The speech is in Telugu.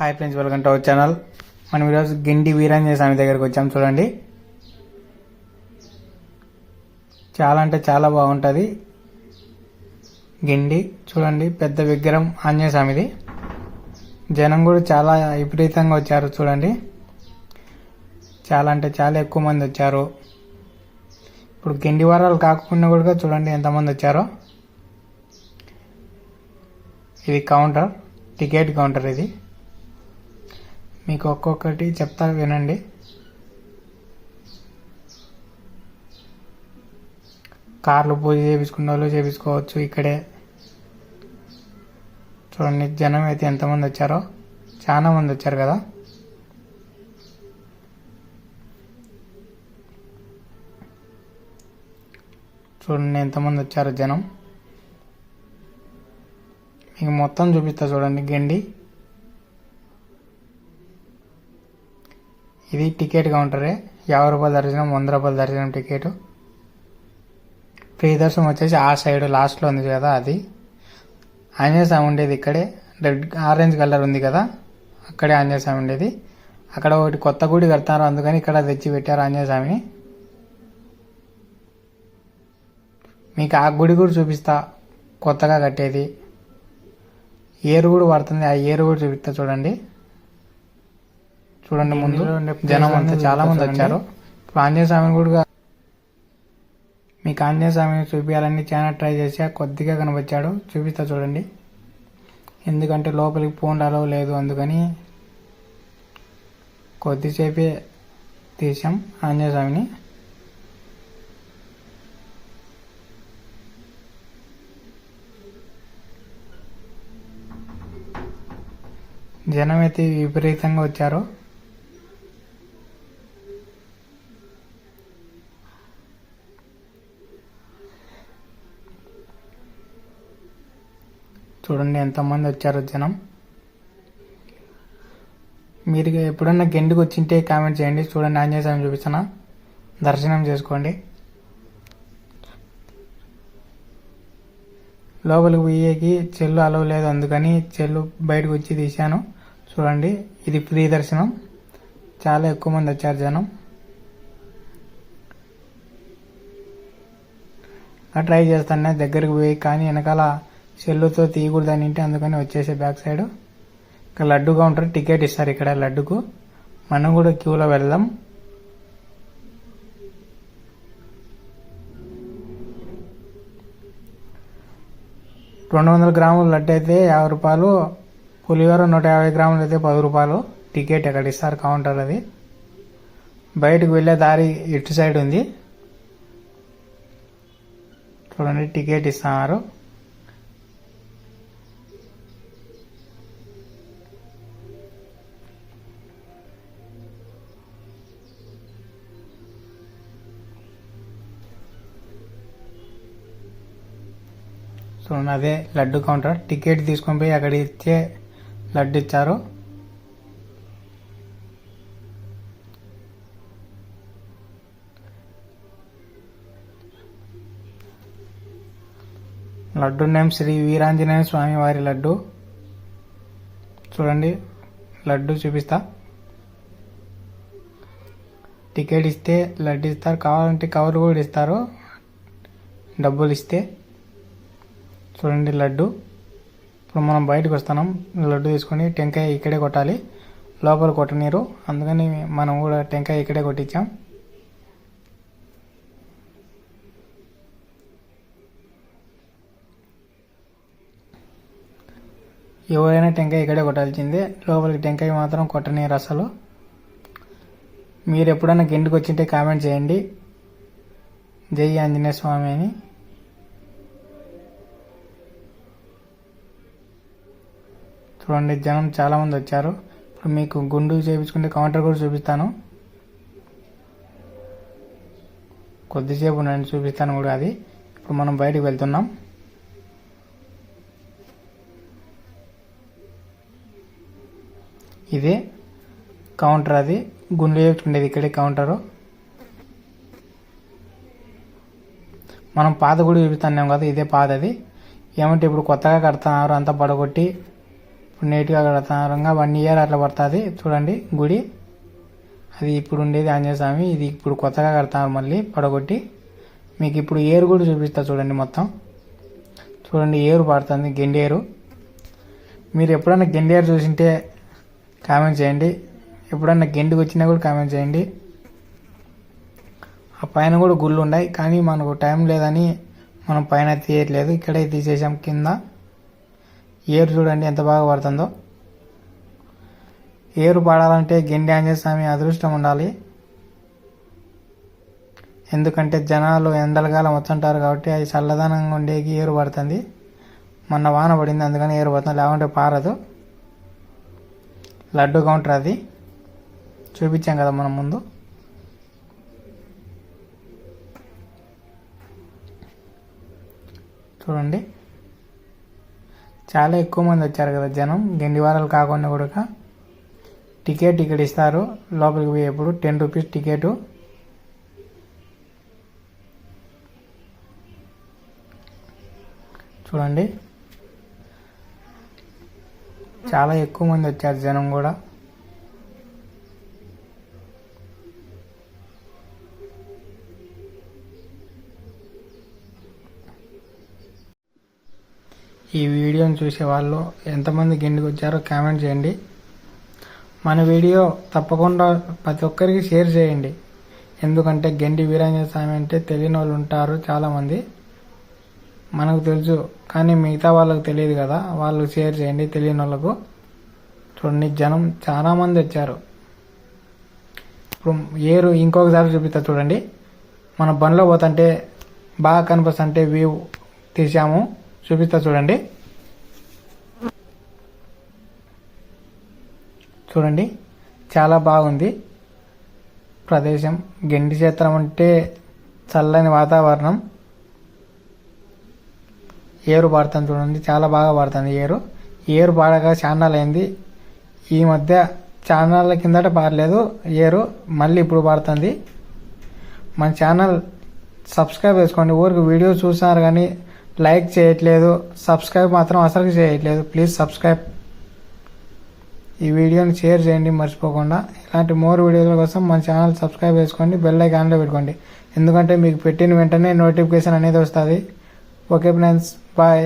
Hi friends welcome to our channel మనం ఈరోజు గిండి వీరాంజయ స్వామి దగ్గరికి వచ్చాం చూడండి. చాలా అంటే చాలా బాగుంటుంది. గిండి చూడండి పెద్ద విగ్రహం ఆంజనేయ స్వామిది. జనం కూడా చాలా విపరీతంగా వచ్చారు చూడండి. చాలా అంటే చాలా ఎక్కువ మంది వచ్చారు. ఇప్పుడు గిండి వారాలు కాకుండా కూడా చూడండి ఎంతమంది వచ్చారో. ఇది కౌంటర్ టికెట్ కౌంటర్ ఇది. మీకు ఒక్కొక్కటి చెప్తా వినండి. కార్లు పూజ చేయించుకున్న వాళ్ళు చేయించుకోవచ్చు ఇక్కడే. చూడండి జనం అయితే ఎంతమంది వచ్చారో? చాలా మంది వచ్చారు కదా? చూడండి ఎంతమంది వచ్చారు జనం? మీకు మొత్తం చూపిస్తా చూడండి గండి. ఇది టికెట్ కౌంటరే. యాభై రూపాయల దర్శనం వంద రూపాయల దర్శనం టికెట్. ఫ్రీ దర్శనం వచ్చేసి ఆ సైడ్ లాస్ట్లో ఉంది కదా అది. ఆంజనేయ స్వామి ఉండేది ఇక్కడే. రెడ్ ఆరెంజ్ కలర్ ఉంది కదా అక్కడే ఆంజనేయ స్వామి ఉండేది. అక్కడ ఒకటి కొత్త గుడి కడతారు అందుకని ఇక్కడ తెచ్చి పెట్టారు ఆంజనేయ స్వామిని. మీకు ఆ గుడి కూడా చూపిస్తా కొత్తగా కట్టేది. ఏరు కూడా పడుతుంది ఆ ఏరు కూడా చూపిస్తా చూడండి. చూడండి ముందు. జనం అంతా చాలా మంది వచ్చారు. ఇప్పుడు ఆంజనేయ స్వామిని కూడా మీకు ఆంజనేయ స్వామిని చూపించాలని చాలా ట్రై చేసా కొద్దిగా కనబచ్చాడు చూపిస్తా చూడండి. ఎందుకంటే లోపలికి ఫోన్ అలవ్ లేదు అందుకని కొద్దిసేపే తీసాం ఆంజనేయ స్వామిని. జనం అయితే విపరీతంగా వచ్చారు. చూడండి ఎంతమంది వచ్చారో జనం. మీరు ఎప్పుడన్నా గెండుకు వచ్చింటే కామెంట్ చేయండి. చూడండి ఆంజనేయ స్వామి దర్శనం చేసుకోండి. లోపలికి పోయేకి చెల్లు అలవ్ లేదు అందుకని చెల్లు బయటకు వచ్చి తీశాను. చూడండి ఇది ఫ్రీ దర్శనం. చాలా ఎక్కువ మంది వచ్చారు జనం. ఆ ట్రై చేస్తాను దగ్గరికి పోయి కానీ వెనకాల సెల్లుతో తీయకూడదని ఇంటి అందుకని వచ్చేసే బ్యాక్ సైడ్ ఇక్కడ లడ్డు కౌంటర్ టికెట్ ఇస్తారు ఇక్కడ లడ్డుకు. మనం కూడా క్యూలో వెళ్దాం. రెండు వందల గ్రాముల లడ్డు అయితే యాభై రూపాయలు. పులిహోర నూట యాభై గ్రాములు అయితే పది రూపాయలు. టికెట్ ఎక్కడ ఇస్తారు కౌంటర్ అది. బయటకు వెళ్ళే దారి ఇటు సైడ్ ఉంది. చూడండి టికెట్ ఇస్తున్నారు. చూడండి అదే లడ్డు కౌంటర్. టికెట్ తీసుకొని పోయి అక్కడ ఇచ్చే లడ్డు ఇచ్చారు. లడ్డు నేమ్ శ్రీ వీరాంజనేయ స్వామి వారి లడ్డు. చూడండి లడ్డు చూపిస్తా. టికెట్ ఇస్తే లడ్డు ఇస్తారు. కావాలంటే కవర్ కూడా ఇస్తారు. డబ్బులు ఇస్తే. చూడండి లడ్డు. ఇప్పుడు మనం బయటకు వస్తున్నాం. లడ్డు తీసుకొని టెంకాయ ఇక్కడే కొట్టాలి. లోపల కొట్టనీరు. అందుకని మనం కూడా టెంకాయ ఇక్కడే కొట్టించాం. ఎవరైనా టెంకాయ ఇక్కడే కొట్టాల్సిందే. లోపలికి టెంకాయ మాత్రం కొట్టనీరు అసలు. మీరు ఎప్పుడైనా గిండుకు వచ్చింటే కామెంట్ చేయండి. జై ఆంజనేయ స్వామి అని. చూడండి జనం చాలా మంది వచ్చారు. ఇప్పుడు మీకు గుండు చేయించుకుంటే కౌంటర్ కూడా చూపిస్తాను. కొద్దిసేపు నేను చూపిస్తాను కూడా అది. ఇప్పుడు మనం బయటికి వెళ్తున్నాం. ఇదే కౌంటర్ అది. గుండు చేయించుకునేది ఇక్కడే కౌంటరు. మనం పాత గుడి చూపిస్తాం కదా ఇదే పాతది. ఏమంటే ఇప్పుడు కొత్తగా కడుతున్నారు అంతా పడగొట్టి ఇప్పుడు నీట్గా కడతారంగా వన్ ఇయర్ అట్లా పడుతుంది. చూడండి గుడి. అది ఇప్పుడు ఉండేది ఆంజనేయ స్వామి. ఇది ఇప్పుడు కొత్తగా కడతారు మళ్ళీ పడగొట్టి. మీకు ఇప్పుడు ఏరు కూడా చూపిస్తా చూడండి మొత్తం. చూడండి ఏరు పడుతుంది గెండేరు మీరు ఎప్పుడన్నా గెండేరు చూసింటే కామెంట్ చేయండి. ఎప్పుడన్నా గెండుకు వచ్చినా కూడా కామెంట్ చేయండి. ఆ పైన కూడా గుళ్ళు ఉన్నాయి. కానీ మనకు టైం లేదని మనం పైన తీయట్లేదు. ఇక్కడే తీసేసాం కింద. ఏరు చూడండి ఎంత బాగా పడుతుందో. ఏరు పాడాలంటే గెండి ఆంజనేయస్వామి అదృష్టం ఉండాలి. ఎందుకంటే జనాలు ఎండలకాలం వస్తుంటారు కాబట్టి అది చల్లదనంగా ఉండేకి ఏరు పడుతుంది. మొన్న వాన పడింది అందుకని ఏరు పడుతుంది లేకుంటే పారదు. లడ్డు కౌంటర్ అది. చూపించాం కదా మనం ముందు. చూడండి. చాలా ఎక్కువ మంది వచ్చారు కదా జనం. గెండివారాలు కాకుండా కూడా టికెట్ ఇక్కడ ఇస్తారు. లోపలికి పోయేప్పుడు టెన్ రూపీస్ టికెట్. చూడండి. చాలా ఎక్కువ మంది వచ్చారు జనం కూడా. ఈ వీడియోని చూసే వాళ్ళు ఎంతమంది కిందికి వచ్చారో కామెంట్ చేయండి. మన వీడియో తప్పకుండా ప్రతి ఒక్కరికి షేర్ చేయండి. ఎందుకంటే గెండి వీరాంజన స్వామి అంటే తెలియని వాళ్ళు ఉంటారు చాలామంది. మనకు తెలుసు కానీ మిగతా వాళ్ళకి తెలియదు కదా. వాళ్ళు షేర్ చేయండి తెలియని వాళ్ళకు. చూడండి జనం చాలామంది వచ్చారు. ఇప్పుడు ఏరు ఇంకొకసారి చూపిస్తా చూడండి. మన బండ్లో పోతుంటే బాగా కనిపిస్తుంటే వ్యూ తీసాము చూపిస్తా చూడండి. చూడండి. చాలా బాగుంది. ప్రదేశం గెండి క్షేత్రం అంటే చల్లని వాతావరణం. ఏరు పాడుతాను చూడండి. చాలా బాగా పాడుతుంది ఏరు. ఏరు పాడగా ఛానల్ అయింది. ఈ మధ్య ఛానళ్ళ కిందట పాడలేదు ఏరు మళ్ళీ ఇప్పుడు పాడుతుంది మన ఛానల్ సబ్స్క్రైబ్ చేసుకోండి. ఊరికి వీడియో చూస్తున్నారు కానీ లైక్ చేయట్లేదు సబ్స్క్రైబ్ మాత్రం అసలు చేయట్లేదు. Please subscribe. ఈ వీడియోని షేర్ చేయండి మర్చిపోకుండా. ఇలాంటి మోర్ వీడియోల కోసం మన ఛానల్ సబ్స్క్రైబ్ చేసుకోండి బెల్ ఐకాన్లో పెట్టుకోండి. ఎందుకంటే మీకు పెట్టిన వెంటనే నోటిఫికేషన్ అనేది వస్తుంది. Okay friends bye.